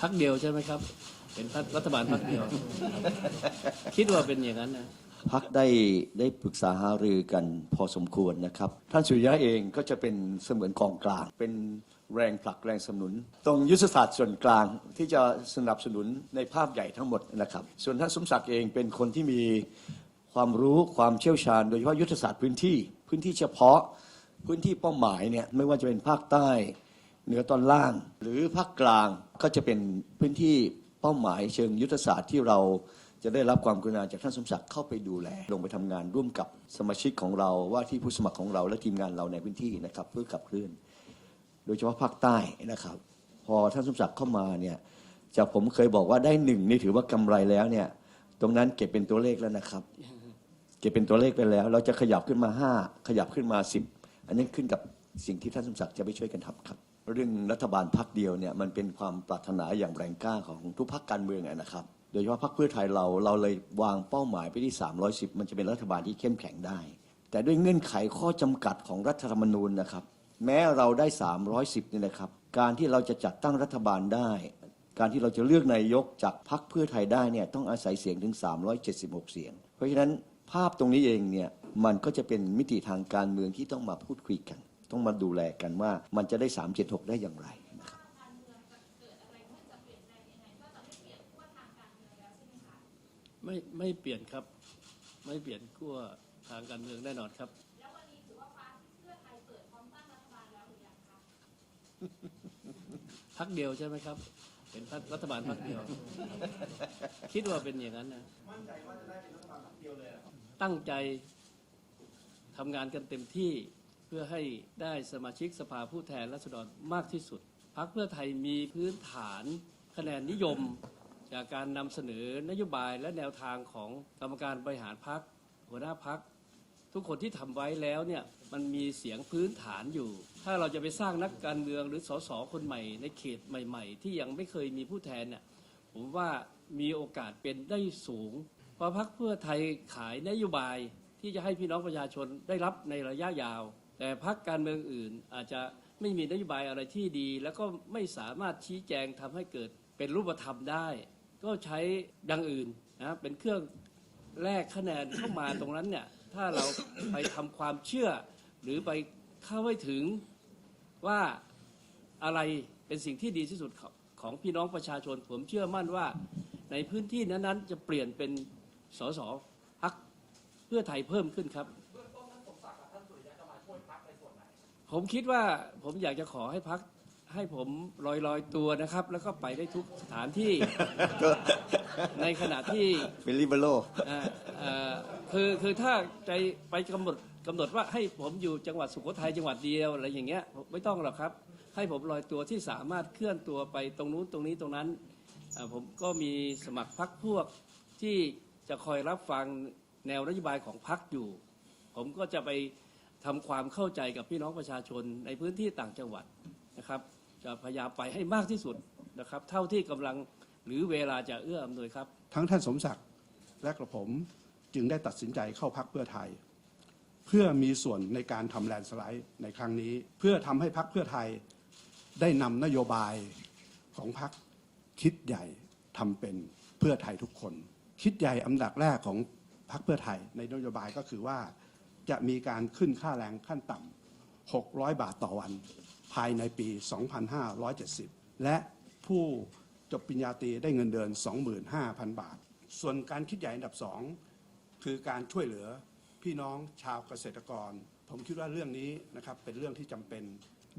พักเดียวใช่ไหมครับ เป็นพรรครัฐบาลพักเดียว คิดว่าเป็นอย่างนั้นนะพักได้ได้ปรึกษาหารือกันพอสมควรนะครับ ท่านสุริยะเองก็จะเป็นเสมือนกองกลาง เป็นแรงผลักแรงสนับสนุน ตรงยุทธศาสตร์ส่วนกลางที่จะสนับสนุนในภาพใหญ่ทั้งหมดนะครับ ส่วนท่านสมศักดิ์เองเป็นคนที่มีความรู้ความเชี่ยวชาญ โดยเฉพาะยุทธศาสตร์พื้นที่ พื้นที่เฉพาะพื้นที่เป้าหมายเนี่ยไม่ว่าจะเป็นภาคใต้ เหนือตอนล่าง หรือภาคกลางก็จะเป็นพื้นที่เป้าหมายเชิงยุทธศาสตร์ที่เราจะได้รับความกรุณาจากท่านสมศักดิ์เข้าไปดูแล ลงไปทำงานร่วมกับสมาชิกของเราว่าที่ผู้สมัครของเราและทีมงานเราในพื้นที่นะครับเพื่อขับเคลื่อน โดยเฉพาะภาคใต้นะครับ พอท่านสมศักดิ์เข้ามาเนี่ยจากผมเคยบอกว่าได้หนึ่งนี่ถือว่ากำไรแล้วเนี่ยตรงนั้นเก็บเป็นตัวเลขแล้วนะครับ เก็บเป็นตัวเลขไปแล้ว เราจะขยับขึ้นมาห้าขยับขึ้นมาสิบอันนี้ขึ้นกับสิ่งที่ท่านสมศักดิ์จะไปช่วยกันทำครับ เรื่องรัฐบาลพักเดียวเนี่ยมันเป็นความปรารถนาอย่างแรงกล้าของทุกพักการเมืองนะครับ โดยเฉพาะพักเพื่อไทยเราเราเลยวางเป้าหมายไปที่ 310 มันจะเป็นรัฐบาลที่เข้มแข็งได้ แต่ด้วยเงื่อนไขข้อจำกัดของรัฐธรรมนูญนะครับ แม้เราได้ 310เนี่ยนะครับ การที่เราจะจัดตั้งรัฐบาลได้ การที่เราจะเลือกนายกจากพรรคเพื่อไทยได้เนี่ยต้องอาศัยเสียงถึง 376 เสียง เพราะฉะนั้นภาพตรงนี้เองเนี่ยมันก็จะเป็นมิติทางการเมืองที่ต้องมาพูดคุยกัน ต้องมาดูแลกันว่ามันจะได้ 376 ได้อย่างไรนะครับไม่ไม่เปลี่ยนครับ ไม่เปลี่ยนขั้วทางการเมืองแน่นอนครับ พักเดียวใช่ไหมครับ เป็นพรรครัฐบาลพักเดียว คิดว่าเป็นอย่างนั้นนะตั้งใจทำงานกันเต็มที่ เพื่อให้ได้สมาชิกสภาผู้แทนราษฎรมากที่สุดพักเพื่อไทยมีพื้นฐานคะแนนนิยม จากการนำเสนอนโยบายและแนวทางของกรรมการบริหารพักหัวหน้าพักทุกคนที่ทำไว้แล้วเนี่ยมันมีเสียงพื้นฐานอยู่ ถ้าเราจะไปสร้างนักการเมืองหรือสสคนใหม่ ในเขตใหม่ ๆ ที่ยังไม่เคยมีผู้แทนเนี่ยผมว่ามีโอกาสเป็นได้สูง เพราะพักเพื่อไทยขายนโยบายที่จะให้พี่น้องประชาชนได้รับในระยะยาว แต่พักการเมืองอื่นอาจจะไม่มีนโยบายอะไรที่ดี แล้วก็ไม่สามารถชี้แจงทำให้เกิดเป็นรูปธรรมได้ ก็ใช้ดังอื่นนะเป็นเครื่องแลกคะแนนเข้ามาตรงนั้นเนี่ยถ้าเราไปทำความเชื่อ หรือไปเข้าให้ถึงว่าอะไรเป็นสิ่งที่ดีที่สุดของของพี่น้องประชาชน ผมเชื่อมั่นว่าในพื้นที่นั้นๆ จะเปลี่ยนเป็นสสพักเพื่อไทยเพิ่มขึ้นครับ ผมคิดว่าผมอยากจะขอให้พักให้ผมลอยลอยๆตัวนะครับ แล้วก็ไปได้ทุกสถานที่ ในขณะที่เป็นลิเบโรอ่าเอ่อคือคือถ้าใจไปกำหนดกำหนดว่าให้ผมอยู่จังหวัดสุโขทัยจังหวัดเดียวอะไรอย่างเงี้ยไม่ต้องหรอกครับ ให้ผมลอยตัวที่สามารถเคลื่อนตัวไปตรงนู้นตรงนี้ตรงนั้นอ่าผมก็มีสมัครพักพวกที่จะคอยรับฟังแนวนโยบายของพักอยู่ ผมก็จะไป ทำความเข้าใจกับพี่น้องประชาชนในพื้นที่ต่างจังหวัดนะครับ จะพยายามไปให้มากที่สุดนะครับ เท่าที่กำลังหรือเวลาจะเอื้ออำนวยครับ ทั้งท่านสมศักดิ์และกระผมจึงได้ตัดสินใจเข้าพักเพื่อไทย เพื่อมีส่วนในการทำแลนด์สไลด์ในครั้งนี้ เพื่อทำให้พักเพื่อไทยได้นำนโยบายของพักคิดใหญ่ทำเป็นเพื่อไทยทุกคน คิดใหญ่อันดับแรกของพักเพื่อไทยในนโยบายก็คือว่า จะมีการขึ้นค่าแรงขั้นต่ำ 600 บาทต่อวัน ภายในปี 2570 และผู้จบปริญญาตรีได้เงินเดือน 25,000 บาท ส่วนการคิดใหญ่อันดับสองคือการช่วยเหลือพี่น้องชาวเกษตรกร ผมคิดว่าเรื่องนี้นะครับเป็นเรื่องที่จำเป็น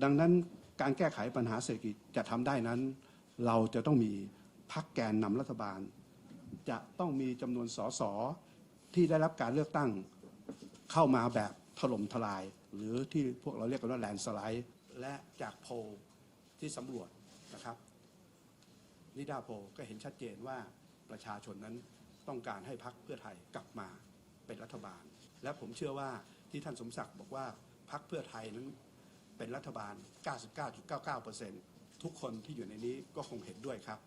ดังนั้นการแก้ไขปัญหาเศรษฐกิจจะทำได้นั้น เราจะต้องมีพักแกนนำรัฐบาล จะต้องมีจำนวนสสที่ได้รับการเลือกตั้ง เข้ามาแบบถล่มทลาย หรือที่พวกเราเรียกกันว่าแลนสไลด์ และจากโพลที่สำรวจนะครับนิดาโพลก็เห็นชัดเจนว่าประชาชนนั้นต้องการให้พักเพื่อไทยกลับมาเป็นรัฐบาล และผมเชื่อว่าที่ท่านสมศักดิ์บอกว่าพักเพื่อไทยนั้นเป็นรัฐบาล 99.99%ทุกคนที่อยู่ในนี้ก็คงเห็นด้วยครับ